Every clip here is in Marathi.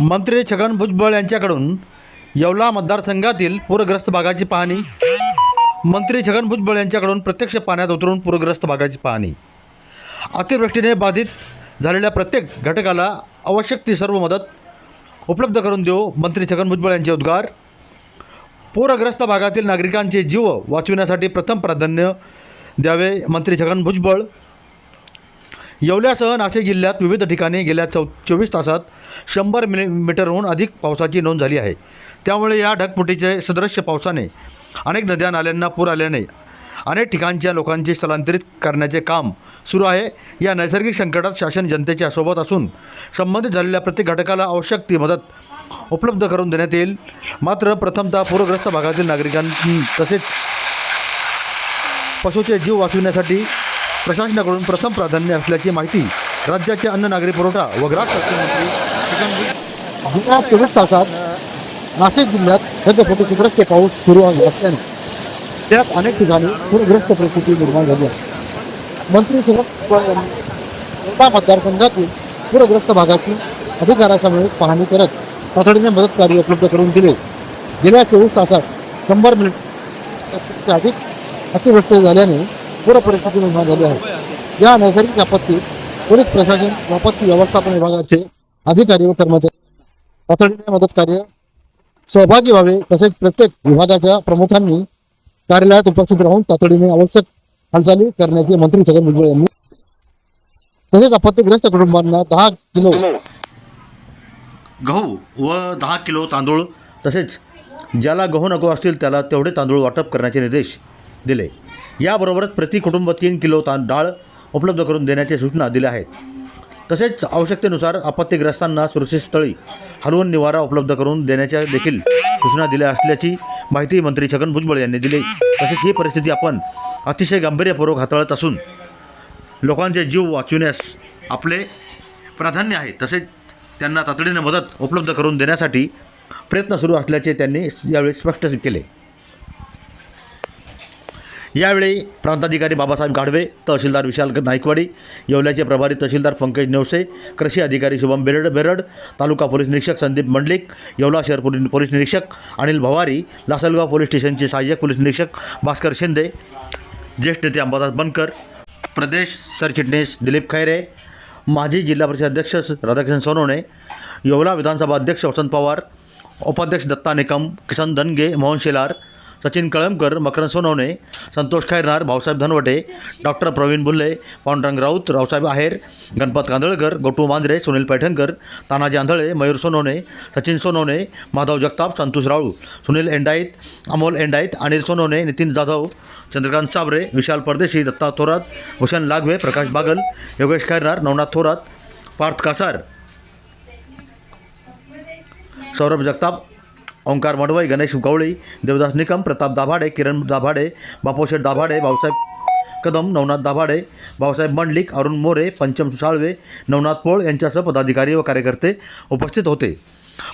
मंत्री छगन भुजबळ यांच्याकडून येवला मतदारसंघातील पूरग्रस्त भागाची पाहणी. मंत्री छगन भुजबळ यांच्याकडून प्रत्यक्ष पाण्यात उतरून पूरग्रस्त भागाची पाहणी. अतिवृष्टीने बाधित झालेल्या प्रत्येक घटकाला आवश्यक ती सर्व मदत उपलब्ध करून देऊ मंत्री छगन भुजबळ यांचे उद्गार. पूरग्रस्त भागातील नागरिकांचे जीव वाचविण्यासाठी प्रथम प्राधान्य द्यावे मंत्री छगन भुजबळ. येवल्यासह नाशिक जिल्ह्यात विविध ठिकाणी गेल्या चौ चोवीस तासात शंभर मिलीमीटरहून अधिक पावसाची नोंद झाली आहे. त्यामुळे या ढगफुटीचे सदृश्य पावसाने अनेक नद्या नाल्यांना पूर आल्याने अनेक ठिकाणच्या लोकांचे स्थलांतरित करण्याचे काम सुरू आहे. या नैसर्गिक संकटात शासन जनतेच्या सोबत असून संबंधित झालेल्या प्रत्येक घटकाला आवश्यक ती मदत उपलब्ध करून देण्यात येईल. मात्र प्रथमतः पूरग्रस्त भागातील नागरिकांनी तसेच पशुचे जीव वाचविण्यासाठी प्रशासनाकडून प्रथम प्राधान्य असल्याची माहिती राज्याचे अन्न नागरी पुरवठा व ग्राहक मंत्री गेल्या चोवीस तासात नाशिक जिल्ह्यात ढगफुटीग्रस्त पाऊस सुरू असल्याने त्यात अनेक ठिकाणी पूरग्रस्त परिस्थिती निर्माण झाली आहे. मंत्री शरद पवार यांनी येवला मतदारसंघातील पूरग्रस्त भागाची अधिकाऱ्यासमवेत पाहणी करत तातडीने मदत कार्य उपलब्ध करून दिले. गेल्या चोवीस तासात शंभर मिनिट अधिक अतिवृष्टी झाल्याने पूर परिस्थिती निर्माण झाली आहे या नैसर्गिक आपत्तीत पोलीस प्रशासन व आपत्ती व्यवस्थापन विभागाचे अधिकारी व कर्मचारी तातडीने मदत कार्य सहभागी व्हावे तसेच प्रत्येक विभागाच्या प्रमुखांनी कार्यालयात उपस्थित राहून तातडीने आवश्यक हालचाली करण्याचे मंत्री छगन भुजबळ यांनी तसेच आपत्तीग्रस्त कुटुंबांना दहा किलो. गहू व दहा किलो तांदूळ तसेच ज्याला गहू नको असतील त्याला तेवढे तांदूळ वाटप करण्याचे निर्देश दिले. याबरोबरच प्रति कुटुंब तीन किलो तां डाळ उपलब्ध करून देण्याच्या सूचना दिल्या आहेत. तसेच आवश्यकतेनुसार आपत्तीग्रस्तांना सुरक्षित स्थळी हलवून निवारा उपलब्ध करून देण्याच्या देखील सूचना दिल्या असल्याची माहिती मंत्री छगन भुजबळ यांनी दिली. तसेच ही परिस्थिती आपण अतिशय गांभीर्यपूर्वक हाताळत असून लोकांचे जीव वाचविण्यास आपले प्राधान्य आहे. तसेच त्यांना तातडीने मदत उपलब्ध करून देण्यासाठी प्रयत्न सुरू असल्याचे त्यांनी यावेळी स्पष्ट केले. यावेळी प्रांताधिकारी बाबासाहेब गाढवे तहसीलदार विशाल नाईकवाडी येवल्याचे प्रभारी तहसीलदार पंकज नेवसे कृषी अधिकारी शुभम बेरड बेरड तालुका पोलीस निरीक्षक संदीप मंडलिक येवला शहर पोलीस पोलीस निरीक्षक अनिल भवारी लासलगाव पोलीस स्टेशनचे सहाय्यक पोलीस निरीक्षक भास्कर शिंदे ज्येष्ठ नेते अंबादास बनकर प्रदेश सरचिटणीस दिलीप खैरे माजी जिल्हा परिषद अध्यक्ष राधाकृष्ण सोनवणे येवला विधानसभा अध्यक्ष वसंत पवार उपाध्यक्ष दत्ता निकम किसन धनगे मोहन शेलार सचिन कळमकर मकरंद सोनवणे संतोष खैरनार भाऊसाहेब धनवटे डॉक्टर प्रवीण बुल्ले पांडुरंग राऊत रावसाहेब आहेर गणपत कांदळकर गोटू मांजरे सुनील पैठणकर तानाजी आंधळे मयूर सोनवणे सचिन सोनवणे माधव जगताप संतोष राळू सुनील एंडाईत अमोल एंडाईत अनिल सोनवणे नितीन जाधव चंद्रकांत साबरे विशाल परदेशी दत्ता थोरात भूषण लागवे प्रकाश बागल योगेश खैरनार नवनाथ थोरात पार्थ कासार सौरभ जगताप ओंकार मडवई गणेश गवळी देवदास निकम प्रताप दाभाडे किरण दाभाडे बापोशेठ दाभाडे भाऊसाहेब कदम नवनाथ दाभाडे भाऊसाहेब मंडलिक अरुण मोरे पंचम साळवे नवनाथ पोळ यांच्यासह पदाधिकारी व कार्यकर्ते उपस्थित होते.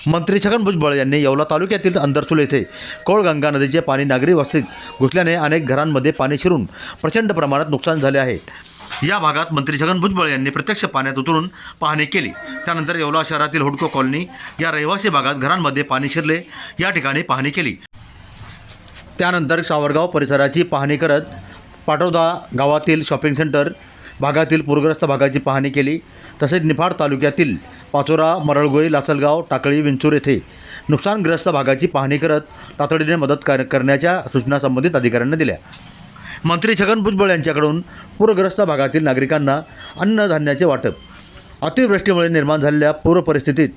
मंत्री छगन भुजबळ यांनी येवला तालुक्यातील अंदरसूल येथे कोळगंगा नदीचे पाणी नागरी वस्तीत घुसल्याने अनेक घरांमध्ये पाणी शिरून प्रचंड प्रमाणात नुकसान झाले आहे. या भागात मंत्री छगन भुजबळ यांनी प्रत्यक्ष पाण्यात उतरून पाहणी केली. त्यानंतर येवला शहरातील हुडको कॉलनी या रहिवासी भागात घरांमध्ये पाणी शिरले. या ठिकाणी पाहणी केली. त्यानंतर सावरगाव परिसराची पाहणी करत पाटोदा गावातील शॉपिंग सेंटर भागातील पूरग्रस्त भागाची पाहणी केली. तसेच निफाड तालुक्यातील पाचोरा मरळगोई लासलगाव टाकळी विंचूर येथे नुकसानग्रस्त भागाची पाहणी करत तातडीने मदत कर करण्याच्या सूचना संबंधित अधिकाऱ्यांना दिल्या. मंत्री छगन भुजबळ यांच्याकडून पूरग्रस्त भागातील नागरिकांना अन्नधान्याचे वाटप. अतिवृष्टीमुळे निर्माण झालेल्या पूरपरिस्थितीत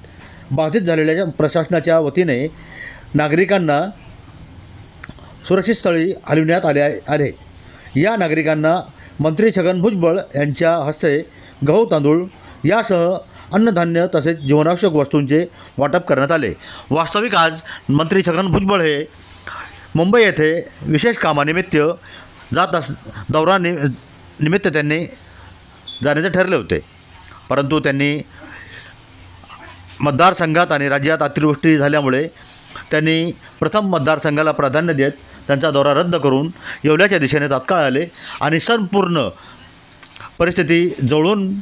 बाधित झालेल्या प्रशासनाच्या वतीने नागरिकांना सुरक्षित स्थळी हलविण्यात आले आले. या नागरिकांना मंत्री छगन भुजबळ यांच्या हस्ते गहू तांदूळ यासह अन्नधान्य तसेच जीवनावश्यक वस्तूंचे वाटप करण्यात आले. वास्तविक आज मंत्री छगन भुजबळ हे मुंबई येथे विशेष कामानिमित्त जात अस दौरा नि निमित्त त्यांनी जाण्याचे ठरले होते. परंतु त्यांनी मतदारसंघात आणि राज्यात अतिवृष्टी झाल्यामुळे त्यांनी प्रथम मतदारसंघाला प्राधान्य देत त्यांचा दौरा रद्द करून येवल्याच्या दिशेने तात्काळ आले आणि संपूर्ण परिस्थिती जवळून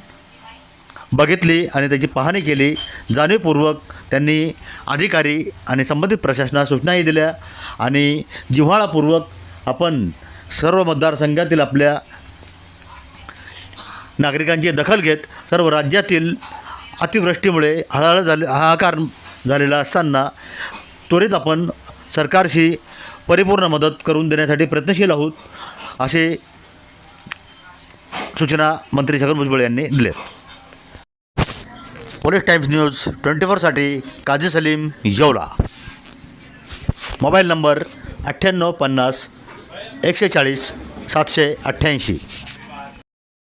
बघितली आणि त्याची पाहणी केली. जाणीवपूर्वक त्यांनी अधिकारी आणि संबंधित प्रशासनास सूचनाही दिल्या आणि जिव्हाळापूर्वक आपण सर्व मतदारसंघातील आपल्या नागरिकांची दखल घेत सर्व राज्यातील अतिवृष्टीमुळे हळहळ झाले हाहाकार झालेला असताना त्वरित आपण सरकारशी परिपूर्ण मदत करून देण्यासाठी प्रयत्नशील आहोत असे सूचना मंत्री छगन भुजबळ यांनी दिल्या पोलीस टाइम्स न्यूज ट्वेंटी फोरसाठी काजी सलीम येवला. मोबाईल नंबर अठ्ठ्याण्णव पन्नास एकशे चाळीस सातशे अठ्ठ्याऐंशी.